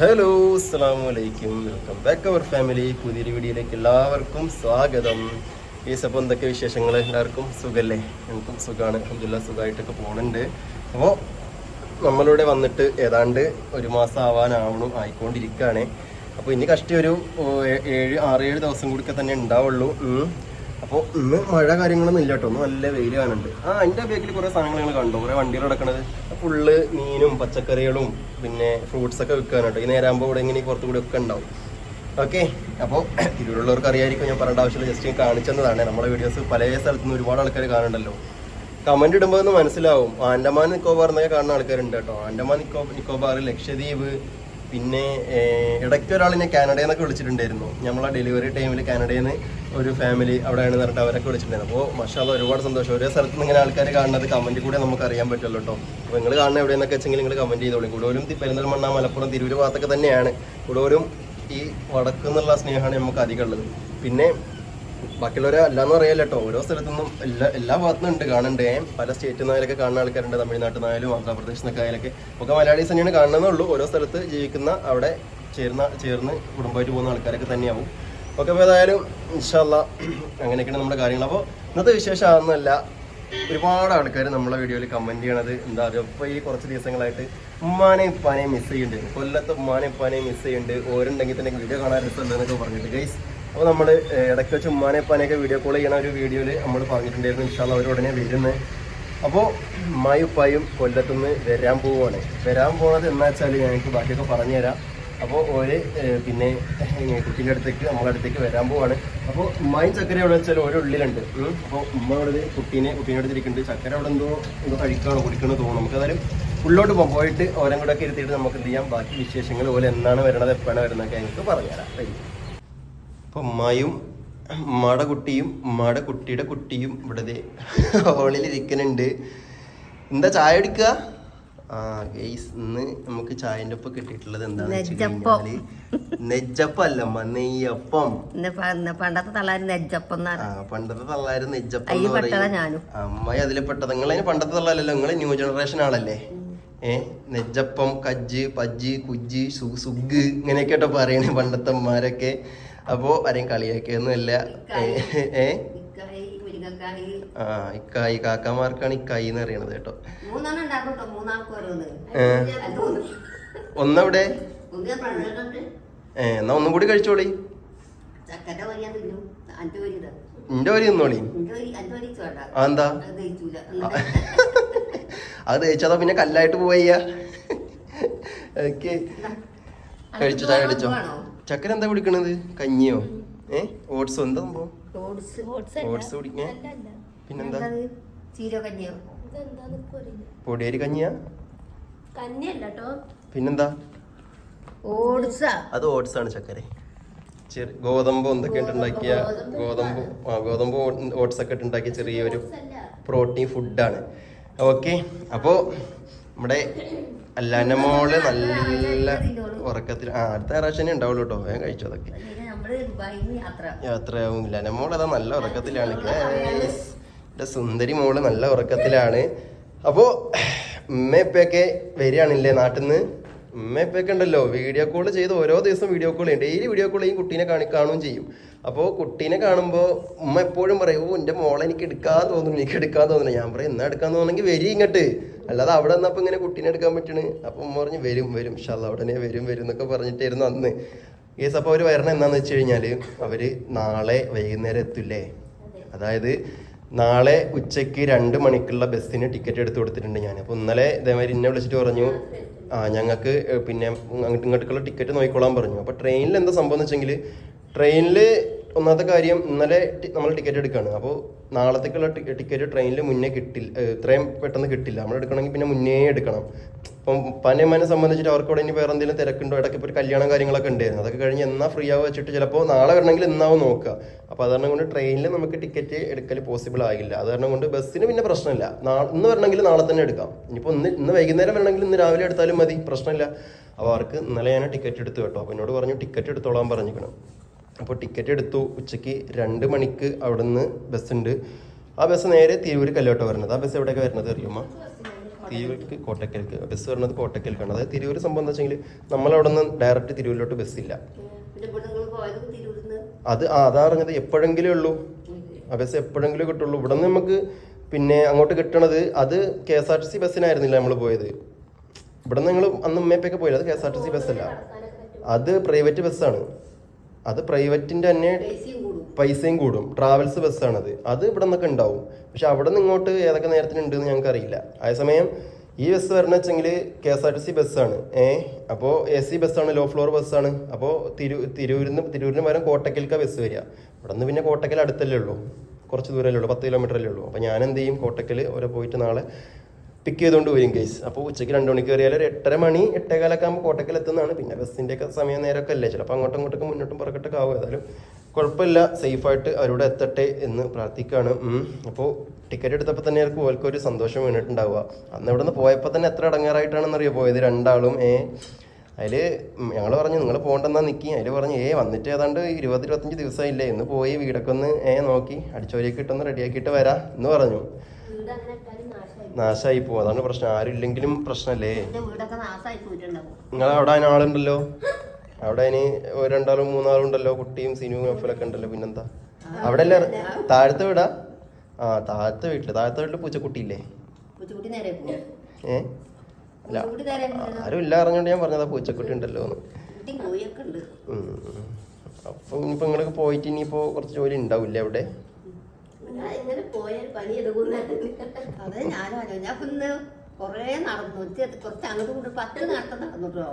Hello അസ്സാം വലൈക്കും welcome back അവർ family പുതിയൊരു വീഡിയോയിലേക്ക് എല്ലാവർക്കും സ്വാഗതം. ഈ സപ്പം എന്തൊക്കെ വിശേഷങ്ങൾ എല്ലാവർക്കും സുഖല്ലേ? എനിക്കും സുഖമാണ് അബ്ദുല്ല സുഖമായിട്ടൊക്കെ പോകുന്നുണ്ട് അപ്പോൾ നമ്മളിവിടെ വന്നിട്ട് ഏതാണ്ട് ഒരു മാസം ആവാനാവണം ആയിക്കൊണ്ടിരിക്കുകയാണ് അപ്പോൾ ഇനി കഷ്ടി ഒരു ഏഴ് ആറ് ഏഴ് ദിവസം കൂടിക്കെ തന്നെ ഉണ്ടാവുള്ളൂ. അപ്പോൾ ഇന്ന് മഴ കാര്യങ്ങളൊന്നും ഇല്ല കേട്ടോ. നല്ല വെയിൽ കാണുന്നുണ്ട്. ആ അതിന്റെ ബേക്കിൽ കുറേ സാധനങ്ങൾ ഞങ്ങൾ കണ്ടു. കുറേ വണ്ടികൾ കിടക്കണത് ഫുള്ള് മീനും പച്ചക്കറികളും പിന്നെ ഫ്രൂട്ട്സ് ഒക്കെ വിൽക്കാനുണ്ട് ഈ നേരാകുമ്പോൾ ഇവിടെ ഇങ്ങനെ പുറത്തു കൂടി ഒക്കെ ഉണ്ടാവും. ഓക്കെ അപ്പോൾ തിരുവള്ളവർക്ക് അറിയായിരിക്കും ഞാൻ പറയേണ്ട ആവശ്യമില്ല. ജസ്റ്റ് ഞാൻ കാണിച്ചതാണ് നമ്മളെ വീഡിയോസ് പല സ്ഥലത്തു നിന്ന് ഒരുപാട് ആൾക്കാർ കാണുന്നുണ്ടല്ലോ. കമന്റ് ഇടുമ്പോൾ മനസ്സിലാവും. ആൻഡമാൻ നിക്കോബാർ എന്നൊക്കെ കാണുന്ന ആൾക്കാരുണ്ട് കേട്ടോ. ആൻഡമാൻ നിക്കോ നിക്കോബാർ ലക്ഷദ്വീപ് പിന്നെ ഇടയ്ക്ക് ഒരാൾ എന്നെ കാനഡയിൽ നിന്നൊക്കെ വിളിച്ചിട്ടുണ്ടായിരുന്നു. നമ്മളെ ഡെലിവറി ടൈമിൽ കാനഡയിൽ നിന്ന് ഒരു ഫാമിലി അവിടെയാണ് പറഞ്ഞിട്ട് അവരൊക്കെ വിളിച്ചിട്ടുണ്ടായിരുന്നു. അപ്പോൾ മഷാല ഒരുപാട് സന്തോഷം. ഒരേ സ്ഥലത്ത് നിന്ന് ഇങ്ങനെ ആൾക്കാർ കാണുന്നത് കമന്റ് കൂടെ നമുക്ക് അറിയാൻ പറ്റുമല്ലോ കേട്ടോ അപ്പോൾ നിങ്ങൾ കാണുന്ന എവിടെയെന്നൊക്കെ വെച്ചെങ്കിൽ നിങ്ങൾ കമന്റ് ചെയ്തോളൂ. കൂടുതലും പെരിന്തൽമണ്ണ മലപ്പുറം തിരൂര് ഭാഗത്തൊക്കെ തന്നെയാണ്. കൂടുതലും ഈ വടക്ക് എന്നുള്ള സ്നേഹമാണ് നമുക്ക് അധികം ഉള്ളത്. പിന്നെ ബാക്കിയുള്ളവരെ അല്ലാന്ന് അറിയാലോ കേട്ടോ ഓരോ സ്ഥലത്തുനിന്നും എല്ലാ എല്ലാ ഭാഗത്തുനിന്നും ഉണ്ട് കാണണ്ടേ. പല സ്റ്റേറ്റിൽ നിന്നായാലൊക്കെ കാണുന്ന ആൾക്കാരുണ്ട്. തമിഴ്നാട്ടിൽ നിന്നായാലും ആന്ധ്രാപ്രദേശിൽ നിന്നൊക്കെ ആയാലൊക്കെ ഒക്കെ മലയാളീസ് തന്നെയാണ് കാണണമെന്നുള്ളൂ ഓരോ സ്ഥലത്ത് ജീവിക്കുന്ന അവിടെ ചേർന്ന ചേർന്ന് കുടുംബമായിട്ട് പോകുന്ന ആൾക്കാരൊക്കെ തന്നെയാവും. ഒക്കെ അപ്പോൾ ഏതായാലും ഇൻഷാല്ല അങ്ങനെയൊക്കെയാണ് നമ്മുടെ കാര്യങ്ങൾ. അപ്പോൾ ഇന്നത്തെ വിശേഷം ഒരുപാട് ആൾക്കാർ നമ്മളെ വീഡിയോയിൽ കമന്റ് ചെയ്യണത് എന്താ പറയുക ഇപ്പോൾ ഈ കുറച്ച് ദിവസങ്ങളായിട്ട് ഉമ്മാനെ ഉപ്പാനെ മിസ് ചെയ്യുന്നുണ്ട്. കൊല്ലത്ത് ഉമ്മാനെ ഉപ്പാനെ മിസ് ചെയ്യുന്നുണ്ട്. ഓരുണ്ടെങ്കിൽ തന്നെ വീഡിയോ കാണാൻ രസമുണ്ടെന്നൊക്കെ പറഞ്ഞിട്ട്. ഗൈസ് അപ്പോൾ നമ്മൾ ഇടയ്ക്ക് വെച്ച് ഉമ്മാനെ ഉപ്പാനെയൊക്കെ വീഡിയോ കോൾ ചെയ്യണ ഒരു വീഡിയോയിൽ നമ്മൾ പറഞ്ഞിട്ടുണ്ടായിരുന്നു ഇൻഷാല്ല അവർ ഉടനെ വരുന്നത് അപ്പോൾ ഉമ്മായും ഉപ്പായും കൊല്ലത്തുനിന്ന് വരാൻ പോവുകയാണ് വരാൻ പോകുന്നത് എന്താ വെച്ചാൽ ഞങ്ങൾക്ക് ബാക്കിയൊക്കെ പറഞ്ഞുതരാം. അപ്പോൾ ഓര് പിന്നെ കുട്ടീന്റെ അടുത്തേക്ക് നമ്മളെ അടുത്തേക്ക് വരാൻ പോവാണ്. അപ്പോൾ ഉമ്മായും ചക്കര എവിടെ വെച്ചാൽ ഓരോ ഉള്ളിലുണ്ട്. അപ്പോൾ ഉമ്മ അവിടെ കുട്ടീനെ കുട്ടീന്റെ അടുത്തിരിക്കുന്നുണ്ട് ചക്കര അവിടെ എന്തോ എന്തോ കഴിക്കണോ കുടിക്കണോ തോന്നുന്നു. നമുക്ക് ഏതായാലും ഉള്ളോട്ട് പോകാം പോയിട്ട് ഓരോ കൂടെ ഒക്കെ ഇരുത്തിയിട്ട് നമുക്ക് എന്ത് ചെയ്യാം? ബാക്കി വിശേഷങ്ങൾ പോലെ എന്നാണ് വരണത് എപ്പോഴാണ് വരുന്നതൊക്കെ ഞങ്ങൾക്ക് പറഞ്ഞുതരാം. വരും അപ്പോൾ അമ്മായും മടകുട്ടിയും കുട്ടിയും ഉമ്മാടെ കുട്ടിയുടെ കുട്ടിയും ഇവിടെ ഹോളിൽ ഇരിക്കുന്നുണ്ട്. എന്താ ചായ എടുക്കുക ആ ഗെയ്സ് ഇന്ന് നമുക്ക് ചായന്റെ ഒപ്പം കിട്ടിയിട്ടുള്ളത് എന്താണെന്ന് നെജ്ജപ്പം. അല്ലമ്മ നെയ്യപ്പം. പണ്ടത്തെ തള്ളാര് നെജ്ജപ്പം ആ പണ്ടത്തെ തള്ളാര് നെജ്ജപ്പം അമ്മായി അതിൽ പെട്ടത്. നിങ്ങളതിന് പണ്ടത്തെ തള്ളാലല്ലോ നിങ്ങൾ ന്യൂ ജനറേഷൻ ആളല്ലേ? ഏ നെജ്ജപ്പം കജ്ജ് പജ്ജ് കുജ്ജ് സുഗ് ഇങ്ങനെയൊക്കെ പറയണേ പണ്ടത്തെ അമ്മമാരൊക്കെ അപ്പോ ആരെയും കളിയാക്കിയൊന്നുമല്ല. ഏ, ആ ഇക്കായി. കാക്കമാർക്കാണ് ഇക്കായി എന്ന് അറിയണത് കേട്ടോ. ഒന്നവിടെ? ഏ. എന്നാ ഒന്നും കൂടി കഴിച്ചോളി. എന്റെ വരി നിന്നോളി എന്താ? അത് തേച്ചാ തേച്ചതാ പിന്നെ കല്ലായിട്ട് പോയ്യ ഓക്കെ. കഴിച്ചോ ചായ കഴിച്ചോ ചക്കര എന്താ കുടിക്കണത് കഞ്ഞിയോ? ഏ? ഓട്സോ? എന്താ സംഭവം? ഓട്സ്. കുടിക്കണേ. കുടിക്കേ പിന്നെന്താ? പൊടിയേരി കഞ്ഞിയാ? പിന്നെന്താ? ഓട്സ്. അത് ഓട്സ് ആണ് ചക്കര. ചെറിയ ഗോതമ്പ് എന്തൊക്കെ ഉണ്ടാക്കിയ ഗോതമ്പ് ആ ഗോതമ്പ് ഓട്സ് ഒക്കെ ഉണ്ടാക്കിയ ചെറിയൊരു പ്രോട്ടീൻ ഫുഡാണ്. ഓക്കെ അപ്പോൾ നമ്മുടെ അല്ലാന്റെ മോൾ നല്ല ഉറക്കത്തിൽ. ആ അടുത്ത ഞായറാഴ്ച തന്നെ ഉണ്ടാവുള്ളൂ കേട്ടോ ഞാൻ കഴിച്ചു അതൊക്കെ. യാത്രയാവുമില്ല നമ്മളതാ നല്ല ഉറക്കത്തിലാണ്. എന്റെ സുന്ദരി മോൾ നല്ല ഉറക്കത്തിലാണ്. അപ്പോൾ ഉമ്മയപ്പൊക്കെ വരികയാണില്ലേ നാട്ടിൽ നിന്ന് ഉമ്മയപ്പൊക്കെ ഉണ്ടല്ലോ. വീഡിയോ കോൾ ചെയ്ത് ഓരോ ദിവസം വീഡിയോ കോൾ ചെയ്യും. ഡെയിലി വീഡിയോ കോൾ ചെയ്യും കുട്ടീനെ കാണി കാണുകയും ചെയ്യും. അപ്പോൾ കുട്ടീനെ കാണുമ്പോൾ ഉമ്മ എപ്പോഴും പറയും ഓ എന്റെ മോളെ എനിക്ക് എടുക്കാൻ തോന്നുന്നു എനിക്ക് എടുക്കാൻ തോന്നുന്നു. ഞാൻ പറയും എന്നാ എടുക്കാൻ തോന്നുന്നെങ്കിൽ വരി ഇങ്ങോട്ട്. അല്ലാതെ അവിടെ നിന്നപ്പോൾ ഇങ്ങനെ കുട്ടീനെ എടുക്കാൻ പറ്റണ്. അപ്പം ഉമ്മ പറഞ്ഞു വരും വരും. ഷല്ല ഉടനെ വരും വരും എന്നൊക്കെ പറഞ്ഞിട്ടായിരുന്നു അന്ന്. കേസ് അപ്പോൾ അവർ വരണം എന്താന്ന് വെച്ച് കഴിഞ്ഞാൽ അവർ നാളെ വൈകുന്നേരം എത്തില്ലേ? അതായത് നാളെ ഉച്ചയ്ക്ക് രണ്ട് മണിക്കുള്ള ബസ്സിന് ടിക്കറ്റ് എടുത്ത് കൊടുത്തിട്ടുണ്ട് ഞാൻ അപ്പോൾ ഇന്നലെ ഇതേമാതിരി ഇന്നെ വിളിച്ചിട്ട് പറഞ്ഞു ആ ഞങ്ങൾക്ക് പിന്നെ അങ്ങോട്ട് ഇങ്ങോട്ടേക്കുള്ള ടിക്കറ്റ് നോക്കിക്കോളാൻ പറഞ്ഞു. അപ്പോൾ ട്രെയിനിൽ എന്താ സംഭവം എന്ന് വെച്ചെങ്കിൽ ട്രെയിനിൽ ഒന്നാമത്തെ കാര്യം ഇന്നലെ നമ്മൾ ടിക്കറ്റ് എടുക്കുകയാണ് അപ്പോൾ നാളത്തേക്കുള്ള ടിക്കറ്റ് ട്രെയിനിൽ മുന്നേ കിട്ടില്ല ഇത്രയും പെട്ടെന്ന് കിട്ടില്ല. നമ്മൾ എടുക്കണമെങ്കിൽ പിന്നെ മുന്നേ എടുക്കണം. അപ്പം പനയമ്മനെ സംബന്ധിച്ചിട്ട് അവർക്ക് ഇവിടെ ഇനി വേറെ എന്തെങ്കിലും തിരക്കുണ്ടോ? ഇടയ്ക്ക് ഇപ്പോൾ ഒരു കല്യാണം കാര്യങ്ങളൊക്കെ ഉണ്ടായിരുന്നു. അതൊക്കെ കഴിഞ്ഞ് എന്നാൽ ഫ്രീ ആവുക വെച്ചിട്ട് ചിലപ്പോൾ നാളെ വരണമെങ്കിൽ എന്നാവും നോക്കുക. അപ്പോൾ അത് കാരണം കൊണ്ട് ട്രെയിനിൽ നമുക്ക് ടിക്കറ്റ് എടുക്കൽ പോസിബിൾ ആകില്ല അത് കാരണം കൊണ്ട് ബസ്സിന് പിന്നെ പ്രശ്നമില്ല. നാളെ ഇന്ന് വരണമെങ്കിൽ നാളെ തന്നെ എടുക്കാം. ഇനിയിപ്പോൾ ഇന്ന് ഇന്ന് വൈകുന്നേരം വരണമെങ്കിൽ ഇന്ന് രാവിലെ എടുത്താലും മതി. പ്രശ്നമില്ല. അപ്പോൾ അവർക്ക് ഇന്നലെ ഞാൻ ടിക്കറ്റ് എടുത്തു കേട്ടോ. അപ്പോൾ എന്നോട് പറഞ്ഞു ടിക്കറ്റ് എടുത്തോളാൻ പറഞ്ഞിരിക്കണം. അപ്പോൾ ടിക്കറ്റ് എടുത്തു. ഉച്ചയ്ക്ക് രണ്ട് മണിക്ക് അവിടെ നിന്ന് ബസ്സുണ്ട് ആ ബസ് നേരെ തിരൂർ കല്ലോട്ടോ വരുന്നത് ആ ബസ് എവിടെയൊക്കെ വരുന്നത് അറിയുമോ? തിരൂർക്ക് കോട്ടക്കൽക്ക്. ബസ് വരുന്നത് കോട്ടക്കൽക്കാണ്. അതായത് തിരൂർ സംഭവം എന്താ വെച്ചെങ്കിൽ നമ്മളവിടെ നിന്ന് ഡയറക്റ്റ് തിരൂരിലോട്ട് ബസ്സില്ല അത് അതാ അറിഞ്ഞത് എപ്പോഴെങ്കിലും ഉള്ളൂ. ആ ബസ് എപ്പോഴെങ്കിലും കിട്ടുള്ളൂ. ഇവിടെ നിന്ന് നമുക്ക് പിന്നെ അങ്ങോട്ട് കിട്ടണത് അത് K S R T C ബസ്സിനായിരുന്നില്ല നമ്മൾ പോയത്. ഇവിടെ നിന്ന് ഞങ്ങൾ അന്ന് ഉമ്മയപ്പൊക്കെ പോയില്ല അത് K S R T C ബസ്സല്ല അത് പ്രൈവറ്റ് ബസ്സാണ് അത് പ്രൈവറ്റിന്റെ തന്നെ പൈസയും കൂടും. ട്രാവൽസ് ബസ്സാണത് അത് ഇവിടെ നിന്നൊക്കെ ഉണ്ടാവും. പക്ഷെ അവിടെ നിന്ന് ഇങ്ങോട്ട് ഏതൊക്കെ നേരത്തിനുണ്ട് എന്ന് ഞങ്ങൾക്ക് അറിയില്ല അതേസമയം ഈ ബസ് വരണ വെച്ചെങ്കിൽ K S R T C ബസ്സാണ് ഏ? അപ്പോൾ എ സി ബസ്സാണ് ലോ ഫ്ലോർ ബസ്സാണ് അപ്പോൾ തിരു തിരൂരിൽ നിന്ന് തിരൂരിന് പകരം കോട്ടക്കൽക്കാണ് ബസ് വരിക. ഇവിടെ നിന്ന് പിന്നെ കോട്ടക്കൽ അടുത്തല്ലേ ഉള്ളൂ. കുറച്ച് ദൂരമല്ലേ ഉള്ളൂ പത്ത് കിലോമീറ്റർ അല്ലേ ഉള്ളൂ. അപ്പോൾ ഞാൻ എന്ത് ചെയ്യും കോട്ടക്കൽ ഓരോ പോയിട്ട് നാളെ പിക്ക് ചെയ്തുകൊണ്ട് വരും കേസ് അപ്പോൾ ഉച്ചയ്ക്ക് രണ്ട് മണിക്ക് കയറിയാൽ ഒരു എട്ടര മണി എട്ടേകാലൊക്കെ ആകുമ്പോൾ കോട്ടക്കൽ എത്തുന്നതാണ് പിന്നെ ബസ്സിന്റെ ഒക്കെ സമയം നേരമൊക്കെ അല്ലേ? ചിലപ്പോൾ അങ്ങോട്ടും ഇങ്ങോട്ടൊക്കെ മുന്നോട്ടും പുറകോട്ടൊക്കെ ആവും. ഏതായാലും കുഴപ്പമില്ല. സേഫായിട്ട് അവരോട് എത്തട്ടെ എന്ന് പ്രാർത്ഥിക്കുകയാണ് അപ്പോൾ ടിക്കറ്റ് എടുത്തപ്പോൾ തന്നെ അവർക്ക് ഓൽക്ക് ഒരു സന്തോഷം വീണിട്ടുണ്ടാവുക. അന്ന് ഇവിടെ നിന്ന് പോയപ്പോൾ തന്നെ എത്ര അടങ്ങാറായിട്ടാണെന്നറിയോ? പോയത് രണ്ടാളും. ഏ? അതിൽ ഞങ്ങൾ പറഞ്ഞു നിങ്ങൾ പോകണ്ടെന്നാ നിൽക്കി അതിൽ പറഞ്ഞു ഏ വന്നിട്ട് ഏതാണ്ട് ഇരുപത് ഇരുപത്തഞ്ച് ദിവസമായില്ലേ ഇന്ന് പോയി വീടൊക്കെ ഒന്ന് ഏ നോക്കി. അടിച്ചോരിയൊക്കെ ഇട്ടൊന്ന് റെഡിയാക്കിയിട്ട് വരാം. എന്ന് പറഞ്ഞു. നാശമായി നാശമായി പോകും അതാണ് പ്രശ്നം. ആരും ഇല്ലെങ്കിലും പ്രശ്നമല്ലേ നിങ്ങൾ അവിടെ അതിന് ആളുണ്ടല്ലോ? അവിടെ ഇനി രണ്ടാളും മൂന്നാളും ഉണ്ടല്ലോ? കുട്ടിയും സിനിമയും ഒക്കെ ഉണ്ടല്ലോ? പിന്നെന്താ? അവിടെ അല്ലേ? താഴത്തെ വീടാ? ആ താഴത്തെ വീട്ടിൽ. താഴത്തെ വീട്ടിൽ പൂച്ചക്കുട്ടി പോകും ഏ? അല്ല ആരും ഇല്ല അറിഞ്ഞോണ്ട് ഞാൻ പറഞ്ഞതാ പൂച്ചക്കുട്ടി ഉണ്ടല്ലോ. അപ്പൊ ഇനിയിപ്പോ നിങ്ങളൊക്കെ പോയിട്ട് ഇനിയിപ്പോ കുറച്ച് ജോലി ഉണ്ടാവില്ലേ അവിടെ? ഞാൻ ഇങ്ങനെ പോയാൽ പണി എടുക്കുന്നതാണ് അതെ ഞാനും ഞാൻ ഇന്ന് കൊറേ നടന്നു. കുറച്ച് അങ്ങോട്ട് ഇങ്ങോട്ടും പത്ത് നടത്തം നടന്നിട്ടോ?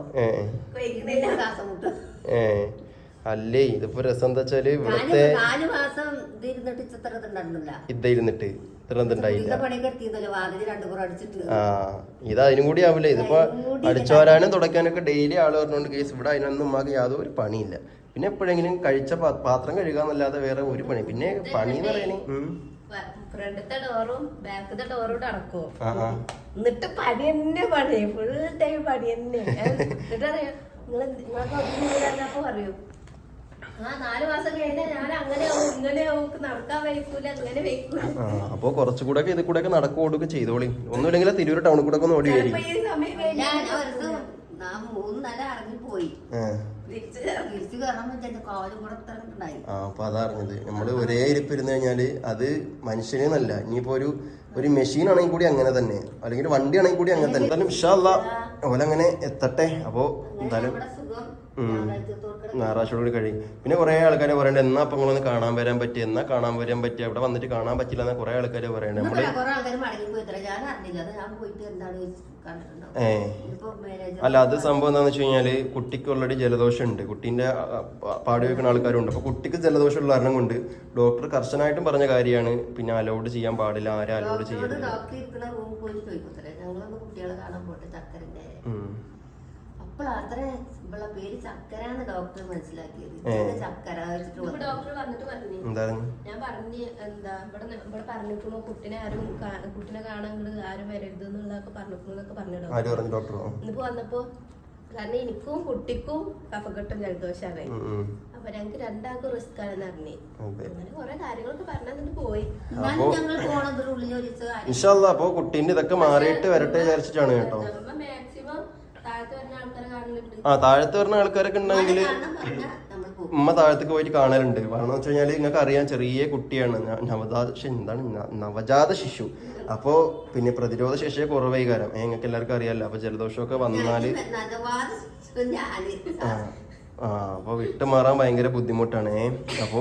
ശ്വാസം മുട്ടും. അല്ലേ ഇതിപ്പോ രസം എന്താ വെച്ചാൽ ഇവിടുത്തെ നാല് മാസം ഇതിരുന്നിട്ട് ചിത്രത്തിൽ ഉണ്ടായിരുന്നില്ല ഇത് ഇരുന്നിട്ട് ഇത്ര എന്തുണ്ടായില്ല ഇന്ന പണിയൊക്കെ എത്തിയിരുന്നല്ലോ വാതിൽ അടിച്ചിട്ട്. ആ ഇത് അതിനും കൂടി ആവില്ല? ഇതിപ്പോ അടിച്ചു വരാനും അടിച്ചോരാനും തുടയ്ക്കാനൊക്കെ ഡെയിലി ആൾ പറഞ്ഞോണ്ട് കേസ് ഇവിടെ അതിനൊന്നും ഉമ്മാക്ക് യാതൊരു പണിയില്ല. പിന്നെ എപ്പോഴെങ്കിലും കഴിച്ച പാത്രം പാത്രം കഴുകാന്നല്ലാതെ വേറെ ഒരു പണി. പിന്നെ പണി എന്ന് പറയണേ ഉം. ഫ്രണ്ടത്തെ ഡോറും ബാക്കത്തെ ഡോറും അടക്കും ആ, ആ. എന്നിട്ട് പണി തന്നെ പണി. ഫുൾ ടൈം പണി തന്നെ. എന്നിട്ട് അറിയാം നിങ്ങളൊക്കെ പറയൂ. അപ്പൊ കുറച്ചുകൂടെ ഇത് കൂടെ ഒക്കെ നടക്കുക ഓടുക ചെയ്തോളി. ഒന്നുമില്ലെങ്കിൽ തിരൂർ ടൗണിൽ കൂടെ ഒക്കെ ഒന്ന് ഓടി വരും ചിലപ്പോ ഇറങ്ങി സമയം ആ അപ്പൊ അതറിഞ്ഞത് നമ്മൾ ഒരേ ഇരിപ്പ് ഇരുന്ന് കഴിഞ്ഞാൽ അത് മനുഷ്യനെന്നല്ല. ഇനിയിപ്പോ ഒരു ഒരു മെഷീൻ ആണെങ്കിൽ കൂടി അങ്ങനെ തന്നെ. അല്ലെങ്കിൽ വണ്ടി ആണെങ്കിൽ കൂടി അങ്ങനെ തന്നെ. എന്തായാലും ഇഷാല്ല ഓലങ്ങനെ എത്തട്ടെ. അപ്പോ എന്തായാലും ഞായറാഴ്ചയോട് കൂടി കഴിയും. പിന്നെ കുറെ ആൾക്കാർ പറയണ്ട എന്നാ അപ്പൊ നിങ്ങളൊന്ന് കാണാൻ വരാൻ പറ്റി എന്നാ കാണാൻ വരാൻ പറ്റി അവിടെ വന്നിട്ട് കാണാൻ പറ്റില്ല എന്ന് കുറെ ആൾക്കാർ പറയണ്ട. നമ്മൾ അല്ല അത് സംഭവം എന്താന്ന് വെച്ച് കഴിഞ്ഞാൽ കുട്ടിക്ക് ഓൾറെഡി ജലദോഷം ഉണ്ട് കുട്ടീന്റെ പാടി വെക്കുന്ന ആൾക്കാരുണ്ട്. അപ്പൊ കുട്ടിക്ക് ജലദോഷം ഉള്ള കാരണം കൊണ്ട് ഡോക്ടർ കർശനായിട്ടും പറഞ്ഞ കാര്യമാണ്. പിന്നെ അലോഡ് ചെയ്യാൻ പാടില്ല ആരും പോട്ടെ ഡോക്ടറോട് ഇവളെ പേര് ഡോക്ടർ മനസ്സിലാക്കിയത്. ചക്കര ഡോക്ടർ വന്നിട്ട് പറഞ്ഞു. ഞാൻ പറഞ്ഞ് എന്താ ഇവിടെ ഇവിടെ പറഞ്ഞിട്ടുള്ളൂ കുട്ടിനെ ആരും കുട്ടിനെ കാണാൻ ആരും വരരുത് എന്നുള്ളതൊക്കെ പറഞ്ഞിട്ടുള്ളതൊക്കെ പറഞ്ഞു ഡോക്ടർ പറഞ്ഞു ഇന്നിപ്പോ വന്നപ്പോ കാരണം എനിക്കും കുട്ടിക്കും കഫക്കെട്ടും ജലദോഷമാണ്. അപ്പൊ ഞങ്ങക്ക് രണ്ടാൾക്കും റിസ്ക് ആണെന്ന് അറിഞ്ഞേ അങ്ങനെ കൊറേ കാര്യങ്ങളൊക്കെ പറഞ്ഞു പോയി. ഞങ്ങൾ പോണത് ഉള്ളിൽ ഒരു അപ്പൊ കുട്ടീന്റെ ഇതൊക്കെ മാറിയിട്ട് വരട്ടെ വിചാരിച്ചിട്ടാണ് കേട്ടോ. മാക്സിമം ആ താഴത്ത് വരുന്ന ആൾക്കാരൊക്കെ ഉണ്ടെങ്കിൽ ഉമ്മ താഴത്തേക്ക് പോയിട്ട് കാണലുണ്ട്. കാരണം വെച്ച് കഴിഞ്ഞാൽ നിങ്ങൾക്ക് അറിയാം ചെറിയ കുട്ടിയാണ്. നവജാത എന്താണ്? നവജാത ശിശു. അപ്പോ പിന്നെ പ്രതിരോധ ശേഷിയെ കുറവായി കാരണം. നിങ്ങൾക്ക് എല്ലാവർക്കും അറിയാലോ. അപ്പൊ ജലദോഷമൊക്കെ വന്നാൽ ആ. ആ അപ്പൊ വിട്ടുമാറാൻ ഭയങ്കര ബുദ്ധിമുട്ടാണ്. അപ്പോ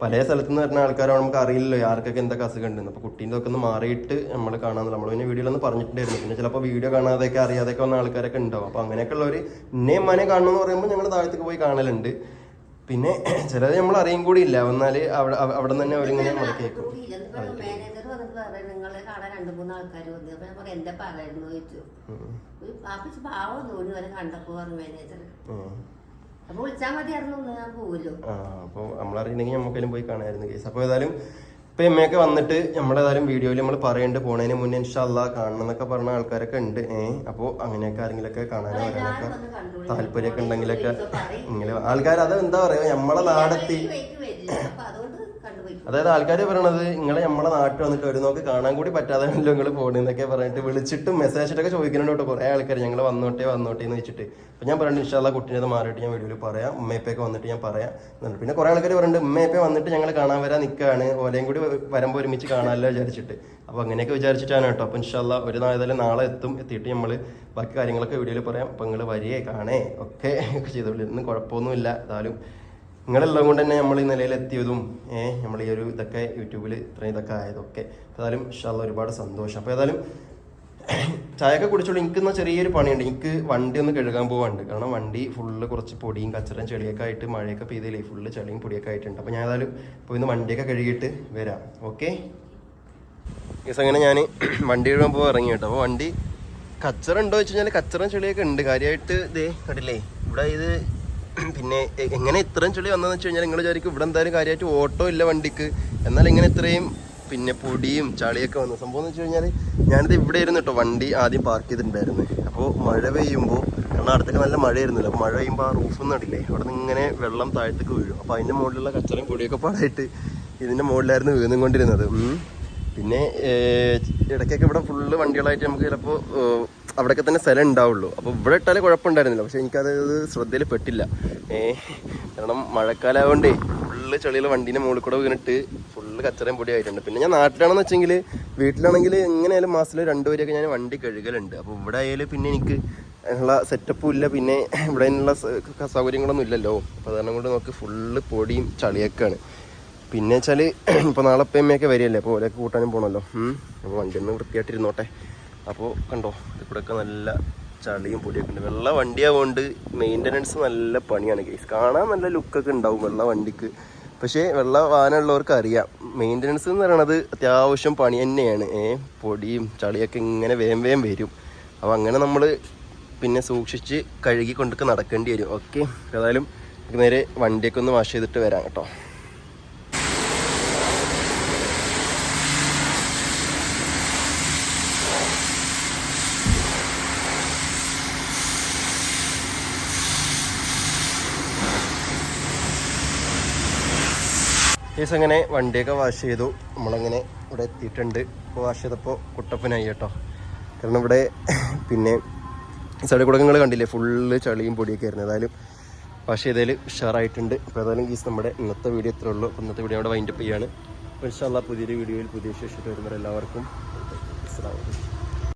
പല സ്ഥലത്തു നിന്ന് വരുന്ന ആൾക്കാരാണ് നമുക്ക് അറിയില്ലല്ലോ ആർക്കൊക്കെ എന്തൊക്കെ അസുഖം ഉണ്ടെന്ന് അപ്പൊ കുട്ടീന്റെ ഒക്കെ ഒന്ന് മാറിയിട്ട് നമ്മൾ കാണാൻ നമ്മൾ പിന്നെ വീഡിയോയിലൊന്നും പറഞ്ഞിട്ടുണ്ടായിരുന്നു. പിന്നെ ചിലപ്പോൾ വീഡിയോ കാണാതെയൊക്കെ അറിയാതെയൊക്കെ വന്ന ആൾക്കാരൊക്കെ ഉണ്ടാവും അപ്പൊ അങ്ങനെയൊക്കെ ഉള്ളവർ ഇന്നേ മനെ കാണണമെന്ന് പറയുമ്പോൾ ഞങ്ങൾ താഴത്തേക്ക് പോയി കാണലുണ്ട്. പിന്നെ ചിലത് നമ്മൾ അറിയും കൂടി ഇല്ല. വന്നാൽ അവിടെ അവ- അവിടെ നിന്ന് തന്നെ അവരിങ്ങനെ മടക്കിയേക്കും എന്താ പറയുന്നു ചോദിച്ചു പാവം തോന്നി വരെ കണ്ടപ്പോ പറഞ്ഞു മാനേജർ അപ്പൊ നമ്മളറിയണമെങ്കിൽ നമുക്കതിലും പോയി കാണാമായിരുന്നു കേസ്. അപ്പോൾ ഏതായാലും ഇപ്പൊ എമ്മയൊക്കെ വന്നിട്ട് നമ്മളേതായാലും വീഡിയോയിൽ നമ്മൾ പറയേണ്ട പോണതിന് മുന്നേ ഇൻഷാല്ല കാണണം എന്നൊക്കെ പറഞ്ഞ ആൾക്കാരൊക്കെ ഉണ്ട്. ഏഹ് അപ്പോൾ അങ്ങനെയൊക്കെ ആരെങ്കിലൊക്കെ കാണാനോ വരാനൊക്കെ. താല്പര്യമൊക്കെ ഉണ്ടെങ്കിലൊക്കെ. ഇങ്ങനെ ആൾക്കാർ അത് എന്താ പറയാ നമ്മളെ നാടെത്തി അപ്പൊ അതായത് ആൾക്കാർ പറയണത് നിങ്ങളെ നമ്മളെ നാട്ടിൽ വന്നിട്ട് ഒരു നോക്ക് കാണാൻ കൂടി പറ്റാതെ നിങ്ങൾ പോണെന്നൊക്കെ പറഞ്ഞിട്ട് വിളിച്ചിട്ടും മെസ്സേജ് ഇട്ടൊക്കെ ചോദിക്കുന്നുണ്ട് കേട്ടോ കുറേ ആൾക്കാർ ഞങ്ങൾ വന്നോട്ടെ വന്നോട്ടെ എന്ന് വെച്ചിട്ട്. അപ്പോൾ ഞാൻ പറയുന്നത് ഇഷ്ടമുള്ള കുട്ടീനെ അത് മാറിയിട്ട് ഞാൻ വീഡിയോയിൽ പറയാം. ഉമ്മയപ്പൊക്കെ വന്നിട്ട് ഞാൻ പറയാം. എന്നിട്ട് പിന്നെ കുറേ ആൾക്കാർ പറയുന്നുണ്ട് ഉമ്മയപ്പ വന്നിട്ട് ഞങ്ങൾ കാണാൻ വരാൻ നിൽക്കുകയാണ് ഓലയും കൂടി വരുമ്പോൾ ഒരുമിച്ച് കാണാമല്ലോ വിചാരിച്ചിട്ട്. അപ്പോൾ അങ്ങനെയൊക്കെ വിചാരിച്ചിട്ടാണ് കേട്ടോ. അപ്പോൾ ഇൻഷാല്ല ഒരു നാളെ നാളെ എത്തും എത്തിയിട്ട് നമ്മൾ ബാക്കി കാര്യങ്ങളൊക്കെ വീഡിയോയിൽ പറയാം. അപ്പോൾ നിങ്ങൾ വരികയെ കാണേ. ഒക്കെ ചെയ്തോളൂ. ഇന്ന് കുഴപ്പമൊന്നുമില്ല. എന്തായാലും നിങ്ങളെല്ലാം കൊണ്ട് തന്നെ നമ്മൾ ഈ നിലയിൽ എത്തിയതും ഏഹ് നമ്മൾ ഈ ഒരു ഇതൊക്കെ യൂട്യൂബിൽ ഇത്രയും ഇതൊക്കെ ആയതൊക്കെ. അപ്പോൾ ഏതായാലും ഇഷ്ടമുള്ള ഒരുപാട് സന്തോഷം. അപ്പോൾ ഏതായാലും ചായയൊക്കെ കുടിച്ചോളൂ. എനിക്കെന്നാ ചെറിയൊരു പണിയുണ്ട്. എനിക്ക് വണ്ടി ഒന്ന് കഴുകാൻ പോകാണ്ട് കാരണം വണ്ടി ഫുള്ള് കുറച്ച് പൊടിയും കച്ചറയും ചെളിയൊക്കെ ആയിട്ട് മഴയൊക്കെ പെയ്തില്ലേ ഫുള്ള് ചെളിയും പൊടിയൊക്കെ ആയിട്ടുണ്ട്. അപ്പോൾ ഞാൻ ഏതായാലും ഇപ്പോൾ ഇന്ന് വണ്ടിയൊക്കെ കഴുകിയിട്ട് വരാം. ഓക്കെ? ഈ അങ്ങനെ ഞാൻ വണ്ടി കഴുകാൻ പോകാൻ ഇറങ്ങി കേട്ടോ. അപ്പോൾ വണ്ടി കച്ചറ ഉണ്ടോ വെച്ച് കഴിഞ്ഞാൽ കച്ചറയും ചെളിയൊക്കെ ഉണ്ട്. കാര്യമായിട്ട് ഇതേ കണ്ടില്ലേ? ഇവിടെ ഇത് പിന്നെ എങ്ങനെ ഇത്രയും ചെളി വന്നതെന്ന് വെച്ച് കഴിഞ്ഞാൽ നിങ്ങൾ വിചാരിക്കും ഇവിടെ എന്തായാലും കാര്യമായിട്ട് ഓട്ടോ ഇല്ല വണ്ടിക്ക്. എന്നാൽ ഇങ്ങനെ ഇത്രയും പിന്നെ പൊടിയും ചളിയൊക്കെ വന്നു സംഭവം എന്ന് വെച്ച് കഴിഞ്ഞാൽ ഞാനിത് ഇവിടെ ഇരുന്നു കേട്ടോ വണ്ടി ആദ്യം പാർക്ക് ചെയ്തിട്ടുണ്ടായിരുന്നു. അപ്പോൾ മഴ പെയ്യുമ്പോൾ കാരണം അടുത്തൊക്കെ നല്ല മഴയായിരുന്നല്ലോ. അപ്പോൾ മഴ പെയ്യുമ്പോൾ ആ റൂഫ് നടില്ലേ അവിടെ നിന്ന് ഇങ്ങനെ വെള്ളം താഴത്തേക്ക് വീഴും. അപ്പോൾ അതിന്റെ മുകളിലുള്ള കച്ചറയും പൊടിയൊക്കെ പാടായിട്ട് ഇതിന്റെ മുകളിലായിരുന്നു വീണും കൊണ്ടിരുന്നത് പിന്നെ ഇടയ്ക്കൊക്കെ ഇവിടെ ഫുള്ള് വണ്ടികളായിട്ട് നമുക്ക് ചിലപ്പോൾ അവിടെയൊക്കെ തന്നെ സ്ഥലം ഉണ്ടാവുള്ളൂ. അപ്പോൾ ഇവിടെ ഇട്ടാലേ കുഴപ്പമുണ്ടായിരുന്നില്ല. പക്ഷേ എനിക്കത് ശ്രദ്ധയിൽ പെട്ടില്ല. കാരണം മഴക്കാലമായതുകൊണ്ടേ ഫുള്ള് ചെളിയിൽ വണ്ടീന്റെ മുകളിൽ കൂടെ വീണിട്ട് ഫുള്ള് കച്ചറയും പൊടി ആയിട്ടുണ്ട് പിന്നെ ഞാൻ നാട്ടിലാണെന്ന് വെച്ചെങ്കിൽ വീട്ടിലാണെങ്കിൽ എങ്ങനെയായാലും മാസത്തിൽ രണ്ടുപേരൊക്കെ ഞാൻ വണ്ടി കഴുകലുണ്ട്. അപ്പോൾ ഇവിടെ ആയാലും പിന്നെ എനിക്ക് അതിനുള്ള സെറ്റപ്പും ഇല്ല. പിന്നെ ഇവിടെ അതിനുള്ള സൗകര്യങ്ങളൊന്നും ഇല്ലല്ലോ. അപ്പോൾ അതുകാരണം കൊണ്ട് നമുക്ക് ഫുള്ള് പൊടിയും ചളിയൊക്കെയാണ്. പിന്നെ വെച്ചാൽ ഇപ്പോൾ നാളെ അപ്പയമ്മയൊക്കെ വരികയല്ലേ? അപ്പോൾ ഓരൊക്കെ കൂട്ടാനും പോകണമല്ലോ അപ്പോൾ വണ്ടി ഒന്ന് വൃത്തിയായിട്ടിരുന്നോട്ടെ അപ്പോൾ കണ്ടോ ഇവിടെയൊക്കെ നല്ല ചളിയും പൊടിയൊക്കെ ഉണ്ട്. വെള്ള വണ്ടിയാവുകൊണ്ട് മെയിന്റനൻസ് നല്ല പണിയാണ് കേസ് കാണാൻ നല്ല ലുക്കൊക്കെ ഉണ്ടാവും വെള്ള വണ്ടിക്ക്. പക്ഷേ വെള്ള വാഹനമുള്ളവർക്ക് അറിയാം. മെയിന്റനൻസ് എന്ന് പറയണത് അത്യാവശ്യം പണി തന്നെയാണ്. ഏ പൊടിയും ചളിയൊക്കെ ഇങ്ങനെ വേം വേം വരും. അപ്പോൾ അങ്ങനെ നമ്മൾ പിന്നെ സൂക്ഷിച്ച് കഴുകി കൊണ്ടൊക്കെ നടക്കേണ്ടി വരും. ഓക്കെ ഏതായാലും നേരെ വണ്ടിയൊക്കെ ഒന്ന് വാഷ് ചെയ്തിട്ട് വരാം കേട്ടോ. കേസ് അങ്ങനെ വണ്ടിയൊക്കെ വാഷ് ചെയ്തു. നമ്മളങ്ങനെ ഇവിടെ എത്തിയിട്ടുണ്ട്. ഇപ്പോൾ വാഷ് ചെയ്തപ്പോൾ കുട്ടപ്പനായി കേട്ടോ. കാരണം ഇവിടെ പിന്നെ സൈഡിൽ കൂടെ കണ്ടില്ലേ? ഫുള്ള് ചളിയും പൊടിയൊക്കെ ആയിരുന്നു. ഏതായാലും വാഷ് ചെയ്തതിൽ ഉഷാറായിട്ടുണ്ട്. അപ്പോൾ ഏതായാലും ഗീസ് നമ്മുടെ ഇന്നത്തെ വീഡിയോ ഇത്രേ ഉള്ളൂ. ഇന്നത്തെ വീഡിയോ അവിടെ വൈൻഡപ്പ് ചെയ്യാണ്. അപ്പോൾ ഇൻഷാല്ലാ പുതിയൊരു വീഡിയോയിൽ പുതിയ വിശേഷത്തിൽ വരുന്നവർ എല്ലാവർക്കും